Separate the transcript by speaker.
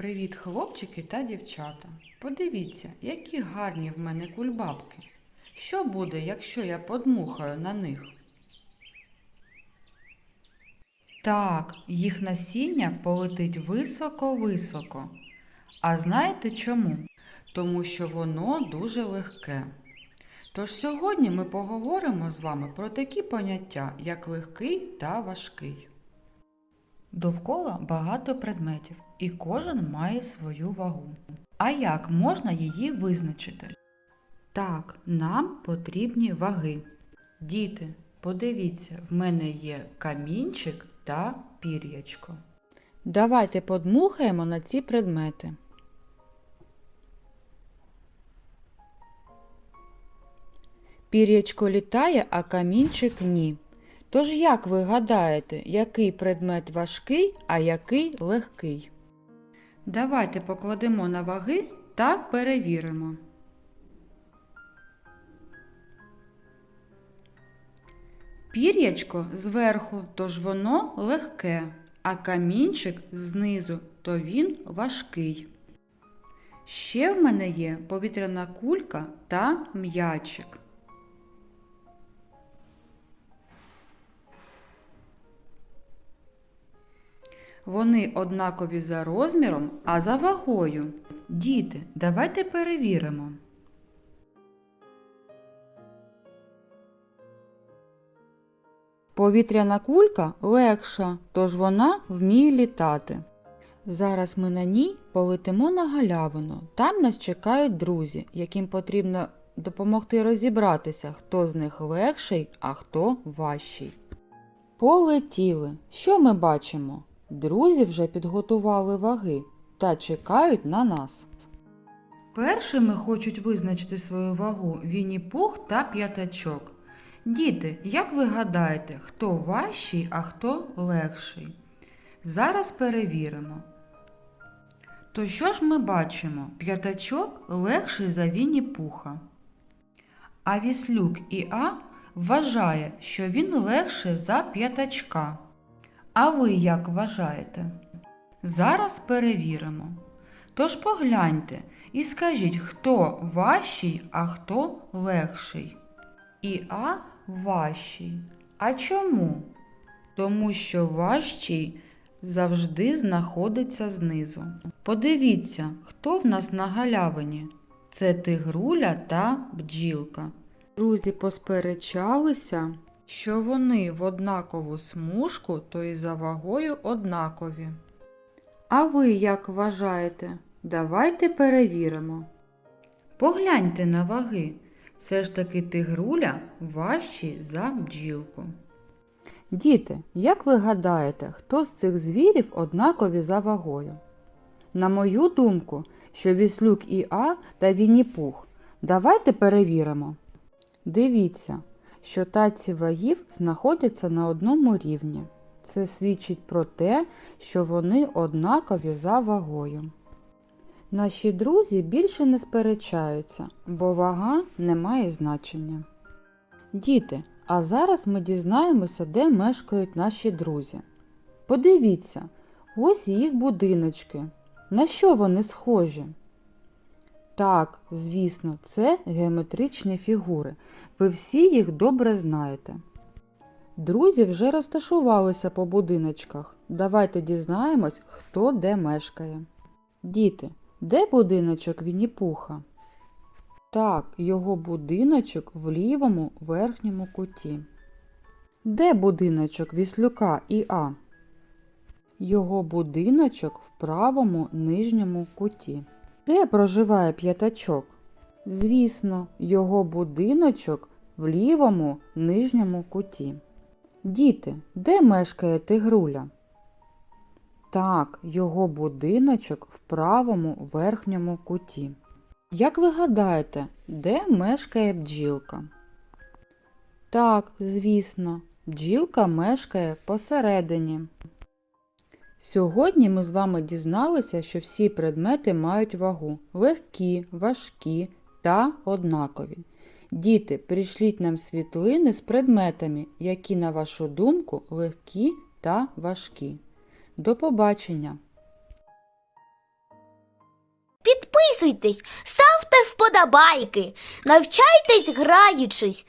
Speaker 1: Привіт, хлопчики та дівчата. Подивіться, які гарні в мене кульбабки. Що буде, якщо я подмухаю на них? Так, їх насіння полетить високо-високо. А знаєте чому? Тому що воно дуже легке. Тож сьогодні ми поговоримо з вами про такі поняття, як легкий та важкий. Довкола багато предметів, і кожен має свою вагу. А як можна її визначити? Так, нам потрібні ваги. Діти, подивіться, в мене є камінчик та пір'ячко. Давайте подмухаємо на ці предмети. Пір'ячко літає, а камінчик ні. Тож як ви гадаєте, який предмет важкий, а який легкий? Давайте покладемо на ваги та перевіримо. Пір'ячко зверху, тож воно легке, а камінчик знизу, то він важкий. Ще в мене є повітряна кулька та м'ячик. Вони однакові за розміром, а за вагою. Діти, давайте перевіримо. Повітряна кулька легша, тож вона вміє літати. Зараз ми на ній полетимо на галявину. Там нас чекають друзі, яким потрібно допомогти розібратися, хто з них легший, а хто важчий. Полетіли. Що ми бачимо? Друзі вже підготували ваги та чекають на нас. Першими хочуть визначити свою вагу Вінні-Пух та п'ятачок. Діти, як ви гадаєте, хто важчий, а хто легший? Зараз перевіримо. То що ж ми бачимо? П'ятачок легший за Вінні-Пуха. А Віслюк і А вважає, що він легший за п'ятачка. А ви як вважаєте? Зараз перевіримо. Тож погляньте і скажіть, хто важчий, а хто легший. І А важчий. А чому? Тому що важчий завжди знаходиться знизу. Подивіться, хто в нас на галявині. Це тигруля та бджілка. Друзі посперечалися, що вони в однакову смужку, то і за вагою однакові. А ви як вважаєте? Давайте перевіримо. Погляньте на ваги. Все ж таки тигруля важчий за бджілку. Діти, як ви гадаєте, хто з цих звірів однакові за вагою? На мою думку, що віслюк і А та Вінні-Пух. Давайте перевіримо. Дивіться, що таці вагів знаходяться на одному рівні. Це свідчить про те, що вони однакові за вагою. Наші друзі більше не сперечаються, бо вага не має значення. Діти, а зараз ми дізнаємося, де мешкають наші друзі. Подивіться, ось їх будиночки. На що вони схожі? Так, звісно, це геометричні фігури. Ви всі їх добре знаєте. Друзі вже розташувалися по будиночках. Давайте дізнаємось, хто де мешкає. Діти, де будиночок Вінні-Пуха? Так, його будиночок в лівому верхньому куті. Де будиночок Віслюка і А? Його будиночок в правому нижньому куті. Де проживає п'ятачок? Звісно, його будиночок в лівому нижньому куті. Діти, де мешкає тигруля? Так, його будиночок в правому верхньому куті. Як ви гадаєте, де мешкає бджілка? Так, звісно, бджілка мешкає посередині. Сьогодні ми з вами дізналися, що всі предмети мають вагу легкі, важкі та однакові. Діти, прийшліть нам світлини з предметами, які, на вашу думку, легкі та важкі. До побачення!
Speaker 2: Підписуйтесь, ставте вподобайки, навчайтесь граючись